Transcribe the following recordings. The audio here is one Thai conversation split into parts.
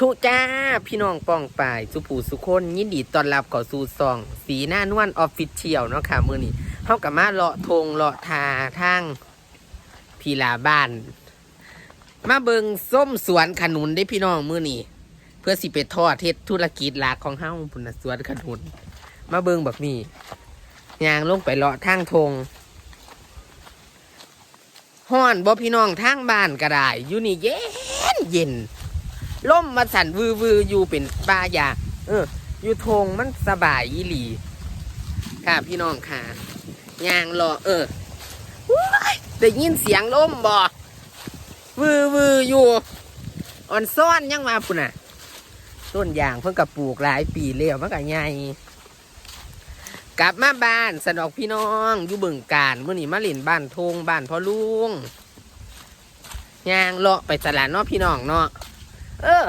ทุจ้า พี่น้องป้องปายสุผูสุคนยินดีต้อนรับเข้าสู่ซอง สีหน้านวลออฟฟิเชียลเนาะค่ะมือนี้เฮากับมาเลาะทงเลาะทาทางพีลาบ้าน มาเบิงส้มสวนขนุนได้พี่น้องมือนี้เพื่อสิไปทอดเทศธุรกิจหลักของเฮาพุ่นนะสวนขนุน มาเบิงแบบนี้ยางลงไปเลาะทางทงห้อนบ่พี่น้องทางบ้านก็ได้อยู่นี่เย็นเย็น ล่มมาสั่นวือวืออยู่เป็นปลาอยาเออ อยู่ทงมันสบายอีหลีค่ะพี่น้องค่ะยางรอเออได้ยินเสียงล่มบ่วือวืออยู่อ่อนซ่อนยังมาปุ่นน่ะ ต้นยางเพิ่งกับปลูกหลายปีแล้วมันก็ใหญ่กลับมาบ้านสนอกพี่น้องอยู่บึงการเมื่อนี้มาเล่นบ้านทงบ้านพ่อลุงยางเลาะไปตลาดเนาะพี่น้องเนาะ เออ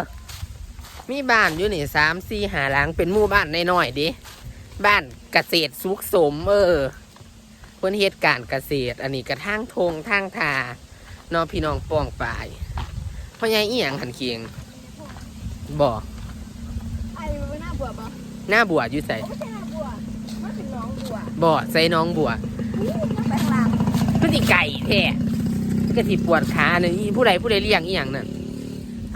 มีบ้านอยู่นี่สามสี่หาหลังเป็นหมู่บ้านน้อยๆดิบ้านเกษตรสุขสม เออเพื่อนเหตุการณ์เกษตร อันนี้กระทั่งทงทางทาเนอพี่น้องป้องปลายพ่อใหญ่อีหยังหันเคียงบอกไอ้มันน่าเบื่อปะหน้าบัวอยู่ใส่ไม่ใช่น่าเบื่อมันเป็นน้องเบื่อบ่ใส่น้องบัวนี่มันแปลงหลังพฤติไก่แท้กระติปวดขาเนี่ยอีผู้ใดผู้ใดเลี้ยงอีหยังน่ะ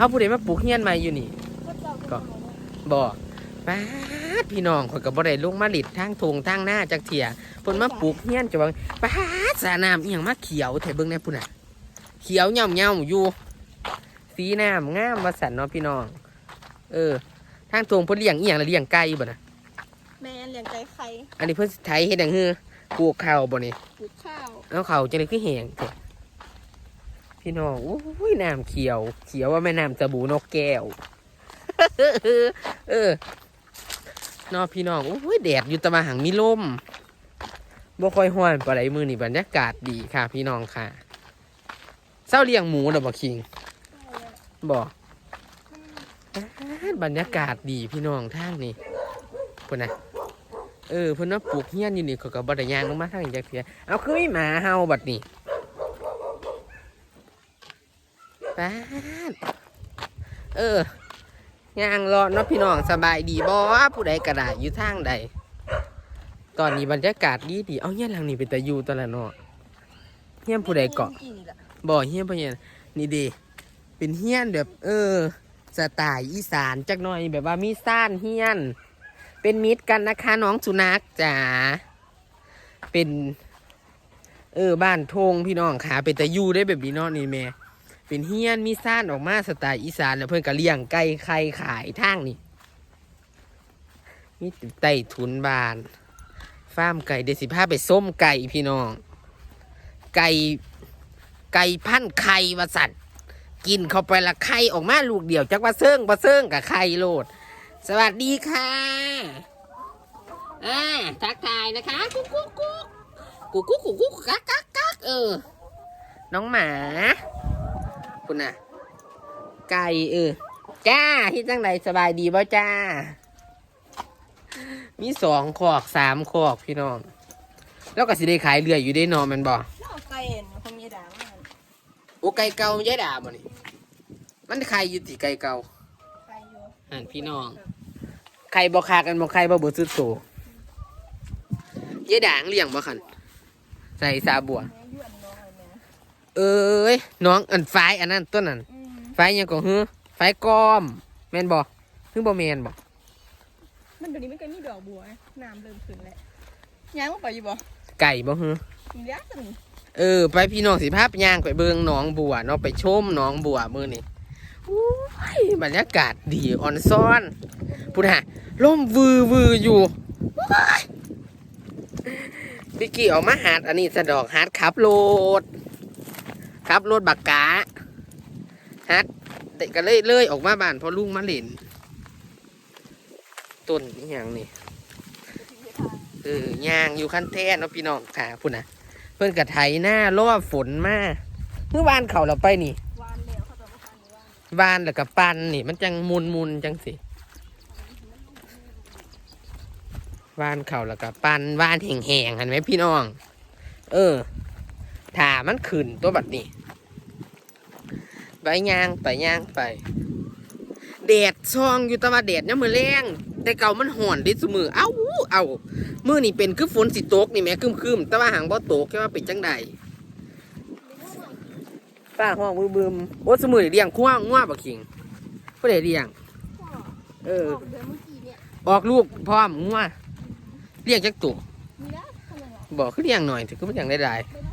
เขาผู้ใดมาปลูกเฮียนมาอยู่นี่ ก็เจ้าก็บ่ป้าดพี่น้องข่อยก็บ่ได้ลงมาหลิดทางทงทางหน้าจักเถียเพิ่นมาปลูกเฮียนจะว่าป้าดสระน้ำอีหยังมาเขียวแถเบิ่งแน่พุ่นน่ะ เขียวเหย่าๆอยู่ สีน้ำงามว่าสันเนาะพี่น้อง เออ ทางทงเพิ่นเลี้ยงอีหยังล่ะเลี้ยงไก่บ่น่ะแมนเลี้ยงไก่ไข่อันนี้เพิ่นสิไถเฮ็ดหยังฮือปลูกข้าวบ่นี่ปลูกข้าวเอาข้าวจังได๋คือแห้งแท้ พี่น้องอุ้ยน้ำเขียว เขียวว่าแม่น้ำสบู่นกแก้ว เออนอพี่น้องโอ้ยแดดอยู่ตะมาหังมีลมบ่ค่อยห้อนปลานใดมือนี่บรรยากาศดีค่ะ พี่น้องค่ะเศร้าเลี้ยงหมูเด้อบ่คิงบอ้าบรรยากาศดีพี่น้องทางนี่พุ่นน่ะเออเพิ่นว่าปลูกเฮี้ยนอยู่นี่เขาก็บ่ไดยางลงมาทางนี้จักเทื่อเอาคือมีหมาเห่าบัดนี้ ป๊าดเออย่างรอเนาะพี่น้องสบายดีบ่ผู้ใดก็ได้อยู่ทางใด ตอนนี้บรรยากาศดีดีเอาเฮียนหลังนี้เป็นตะยูตัวละเนาะเฮี้ยนผู้ใดเกาะบ่เฮี้ยนพ่อเฮียนี่ดีเป็นเฮี้ยนแบบเออสไตล์อีสานจักหน่อยแบบว่ามีซ่านเฮี้ยน เป็นมิตรกันนะคะน้องสุนัขจ๋าเป็น เออบ้านทงพี่น้องขาเป็นตะยูได้แบบนี้เนาะนี่แม่ เป็นเฮียนมีซ่านออกมาสไตล์อีสานแล้วเพื่อนก็เลี้ยงไก่ไข่ขายทางนี่มีไต่ทุนบานฟาร์มไก่เดยวสิพาไปส้มไก่พี่น้อง ไก่ไก่พันไข่วาสันกินเข้าไปละไข่ออกมาลูกเดียวจักว่าเซิงว่าเซิงกับไข่โลด สวัสดีค่ะอ่าทักทายนะคะกุ๊กกุ๊กกุ๊กกุ๊กกุ๊กกุ๊กกุ๊กกักกักกักเออ น้องหมา คุณน่ะ ไก่เออ จ้าที่จังไรสบายดีบ่จ้า มีสองขอกสามขอกพี่น้อง แล้วก็สิได้ขายเรื่อยอยู่ได้เนอนมันบอกนอกไก่เห็นคงมีด่างมันโอ้ไก่เก่ามันยายด่าบ่นี่ มันใครอยู่ติไก่เก่าไก่อยู่อ่านพี่น้องใครบ่คากันบ่ใครบ่เบิดสุดโตยายด่างเลี้ยงบ่คันใส่สาบัว แม่ยวนน้องอะไร เนี่ยเอ้ยน้องอันไฟอันนั้นต้นนั้นอืมไฟหยังก็ฮือไฟกอม แม่นบ่ถึงบ่แม่นบ่มันเดี๋ยวนี้มันก็มีดอกบัวน้ำเริ่มขึ้นแล้วย่างลงไปอยู่บ่ไก่บ่ฮือมีแล้วสิเออ ไปพี่น้องสิพาไปย่างไปเบิ่งหนองบัวเนาะไปชมหนองบัวมื้อนี้อุ้ยบรรยากาศดีอ่อนซ้อนพุ่นฮะลมวือวืออยู่ว้ายพี่กี้ออกมาหาดอันนี้สะดอกหาดขับร ถขับรถบักกะฮัดเด็กก็เลยเลยออกมาบ้านพอลุงมาเล่นต้นอย่างนี่เออย่างอยู่ขั้นแท้เนาะพี่น้องค่ะพุ่นนะเพื่อนกระไถหน้าล่อฝนมาเมื่อวานเขาเราไปนี่วานแล้วเขาจะมาทาวานวานแล้วก็ปันนี่ มันจังมุนมุนจังสิวานเขาแล้วก็ปันวานแห่งๆเห็นไหมพี่น้อง เออ มันขึ้นตัวบัดนี้ไปย่างไปย่างไปแดดดช่องอยู่แตะวันแดดเนี่ยมือแรงแต่เก่ามันห่อนดิสมือเอ้าเอามือนี่เป็นคือฝนสิตกนี่แม่คึมคึมแต่ว่าหางบ่ตกแค่ว่าเป็นจังใดป้าห้องมือบึมโอ้สมือเลี้ยงควงงัวบักขิงผู้ใดเลี้ยงเออออกเดือนเมื่อออกลูกพร้อมงัวเลี้ยงจักตัวบอกคือเลี้ยงหน่อยถือคือมันอย่างได้ได้ ไม่ได้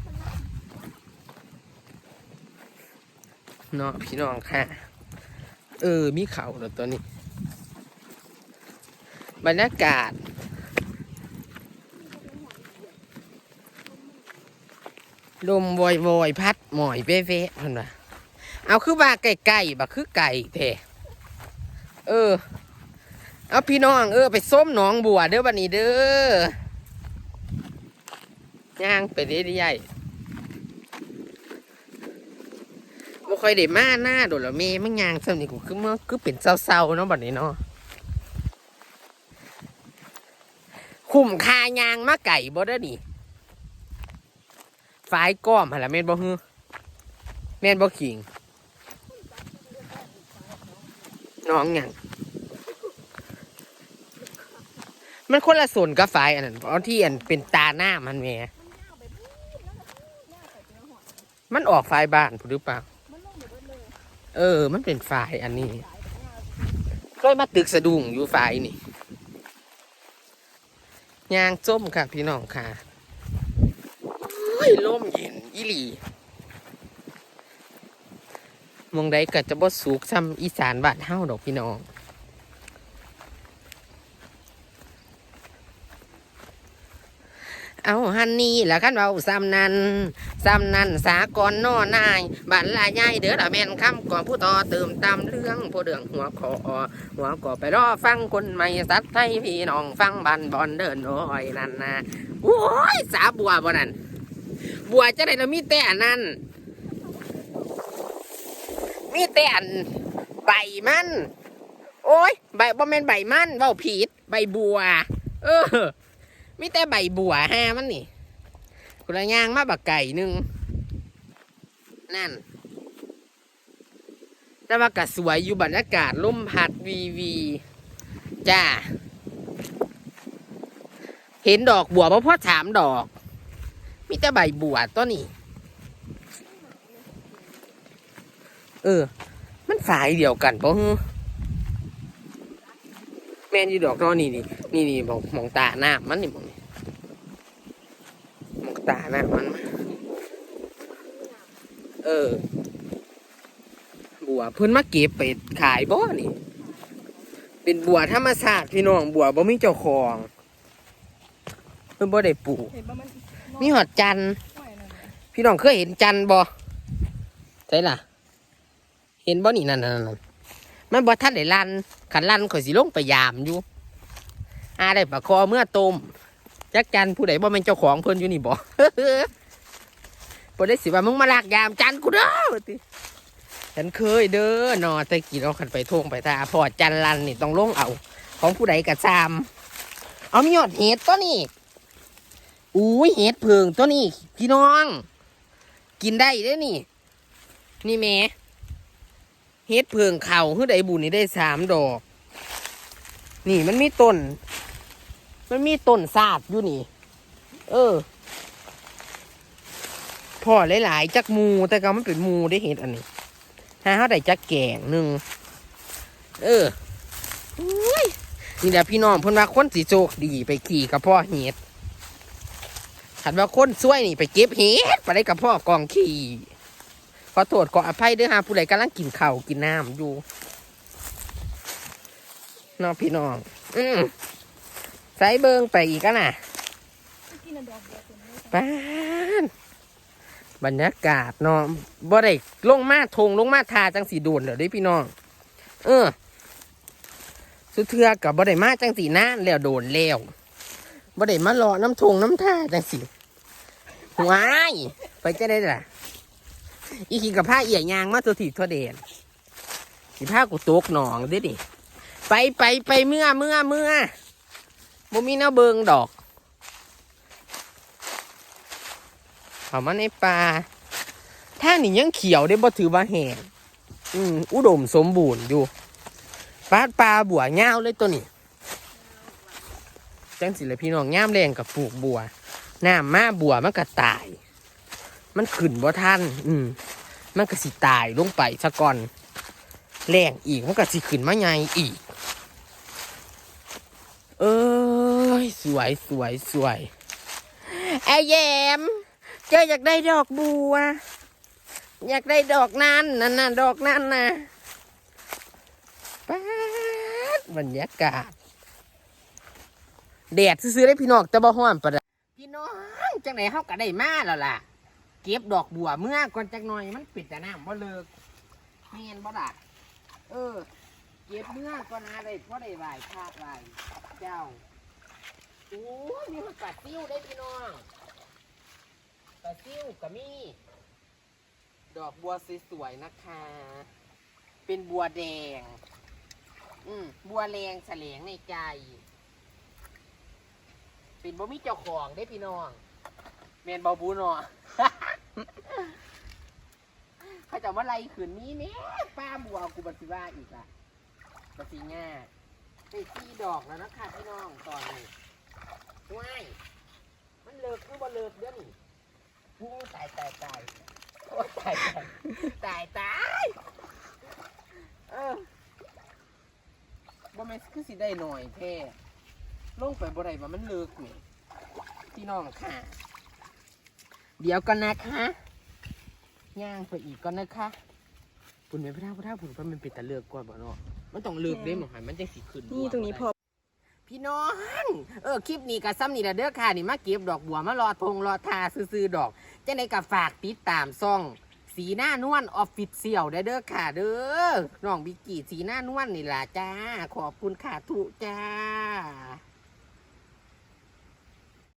ทำไม เนาะพี่น้องค่ะ เออ มีเขาแล้วตัวนี้ บรรยากาศ ลมวอยวอยพัดหมอยเป๊ะๆเพิ่นว่าเอาคือว่าไก่ๆบักคือไก่แท้เออ เอาพี่น้อง เออ ไปส้มหนองบัวเด้อบันนี้เด้อย่างไปเรื่อยๆ บ่ค่อยได้มาหน้าโดดละเมมันยางซ้ำนี่กูคือเมันคือเป็นเศร้าๆเนาะบัดนี้เนาะคุ้มค่ายางมาไก่บ่ได้อนี่ฝายก้อมหั่นล่ะแม่นบ่ฮือแม่นบ่ขิงน้องหยังมันคนละส่วนกับฝายอันนั้นเพราะที่อันเป็นตาหน้ามันแม่มันออกฝายบ้านหรือเปล่า เออ มันเป็นฝ่ายอันนี้ เคยมาตึกสะดุ้งอยู่ฝ่ายนี่ยางส้มค่ะ พี่น้องค่ะเฮ้ยลมเย็นอีหลีมองใดก็จะบ่สูกซ้ำอีสานบ้านเฮาดอกพี่น้อง เอาฮันนี่ละคันเว้าซ้ำนั้น ซ้ำนั้นสากรนอนายบ้านลายใหญ่เด้อละแม่นคำก่อนผู้ต่อเติมตามเรื่องผู้เดืองหัวคอหัวก็ไปรอฟังคนใหม่สัตว์ไทยพี่น้องฟังบันบอนเดินโอ้ยนั่นนะโอ้ยสาบัวบ่นั่นบัวจะได้ละมีแต่อันนั้นมีแต่อันใบมันโอ้ยใบบ่แม่นใบมันเว้าผิดใบบัว เออมีแต่ใบบัวฮะมันนี่ กุละย่างมาบักไก่หนึ่งนั่น แต่ว่ากะสวยอยู่บรรยากาศลมพัดวีวี จ้า เห็นดอกบัวเพราะพ่อถามดอก มีแต่ใบบัวตัวนี้ เออ มันฝายเดียวกันปะฮึแม่นอยู่ดอกตอนี่นี่นี่นี่มองมองตาหน้ามันนี่มอง ตาน้ามัน เออ บัวเพิ่นมาเก็บไปขายบ่นี่ เป็นบัวธรรมชาติพี่น้องบัวบ่มีเจ้าของ เพิ่นบ่ได้ปลูก มีหอดจันทร์พี่น้องเคยเห็นจันทร์บ่ใช่ล่ะ เห็นบ่นี่นั่นนั่นนั่นมันบ่ทันได้ลันขันลันข่อยสิลงไปยามอยู่อาได้ปลาคอเมื่อต้ม จักจันผู้ใดบ่แม่นเจ้าของเพิ่นอยู่นี่บ่บ่ได้สิว่ามึงมาลากยามจันกูเด้อติฉันเคยเด้อนอแต่กี้เราขันไปท่งไปทาพอจันร์ลันนี่ต้องลงเอา ของผู้ใดกะซามเอามียอดเห็ดตัวนี้อุ้ยเห็ดเพิงตัวนี้พี่น้อง กินได้เด้นี่ นี่แม่เฮ็ดเพิงเข่าคือใดบุญนี่ได้สามดอก นี่มันมีต้น มันมีต้นซาดอยู่นี่ เออพ่อหลายๆจักมูแต่ก็มันเป็นมูได้เห็ดอันนี้หาเขาได้จักแกงหนึ่งเอออุ้ยนี่แหละพี่น้องเพิ่นว่าคนสีโชคดีไปขี่กับพ่อเห็ดขันว่าคนช่วยนี่ไปเก็บเห็ดไปได้กับพ่อกองขี่ขอโทษขออภัยด้วยฮะผู้ใดกำลังกินข้าวกินน้ำอยู่น้องพี่น้อง อืม ใส่เบิงไปอีกกันน่ะกินน่ะดอกเดียวเต็มเลยป้านบรรยากาศเนาะบ่ได้ลงมาทงลงมาทาจังสีโดนเดี๋ยวด้พี่น้อง เออ สุดเทือกับบ่ได้มาจังสีนานแล้วโดนแล้วบ่ได้มารอน้ำทงน้ำทาจังสีว้ายไปจะได้ล่ะ อีกินกับผ้าเอี่ยยางมาตัวถีบตัวเด่นสีผ้ากูตกหนองด้ดิไปไปไปเมื่อเมื่อเมื่อ บ่มีแนวเบิงดอกเขามาในป่าทานี้ยังเขียวได้บ่ถือว่าแห้งอืมอุดมสมบูรณ์อยู่ปลาปลาบัวเงาวเลยตัวนี้จังสิเลยพี่น้องย่ามแรงกับปลูกบัวน้ำมาบัวมันก็ตาย มันขึ้นบ่ทันอืม มันก็สิตายลงไปซะก่อนแรงอีกมันก็สิขึ้นมาใหญ่อีก เอ้ย สวยสวยสวยไอแยมเจออยากได้ดอกบัว อยากได้ดอกนั้นนั่นน่ะดอกนั้นน่ะป๊าดบรรยากาศแดดซื้อๆได้พี่น้องแต่บ่ฮ้อนปะดะพี่น้องจังไหนเฮาก็ได้มาแล้วล่ะ เก็บดอกบัวเมื่อก่อนจักหน่อยมันปิดแต่น้ำบ่เลิกเมียนบ่ล่ะเออ เก็บเมื่อก่อนหาได้เพราะได้ไหวพาดไหวเจ้า โอ้ยมีมันกัดติ้วได้พี่น้องกัดติ้วก็มี ดอกบัวสวยๆนะคะ เป็นบัวแดง อืมบัวแรงแฉลงในใจ เป็นบ่มีเจ้าของได้พี่น้องเมนบาบูนาะเขาจะว่าไรขืนนี้เนี่ยป้าบัวกูบัติว่าอีกอะบัติง่าได้สี่ดอกแล้วนะคะพี่น้องตอนนี้ ว้ายมันเลิกคือบ่เลิกเด้อนี่ผู้ตายตายตายโอ้ยตายตายตายตายเออบ่แม่นคือสิได้หน่อยแท้ลงไปบ่ได้ว่ามันเลิกนี่พี่น้องค่ะ เดี๋ยวกันนะคะย่างไปอีกก่อนนะคะปุ่นเป็นพระเท่าพระเท่าปุ่นเพราะมันเป็นตะเลือกก่อนบ่เนาะมันต้องเลือกได้หมดหันมันจะสิขึ้นนี่ตรงนี้พอ พี่น้อง เออคลิปนี้กับซ้ำนี่ละเด้อค่ะนี่มาเก็บดอกบัวมารอทงรอทาซื้อๆดอกจะในกับฝากติดตามซ่อง สีหน้านวลออฟฟิศเซียลได้เด้อค่ะ เด้อน้องบิกกี้สีหน้านวลนี่ล่ะจ้า ขอบคุณค่ะทุกจ้า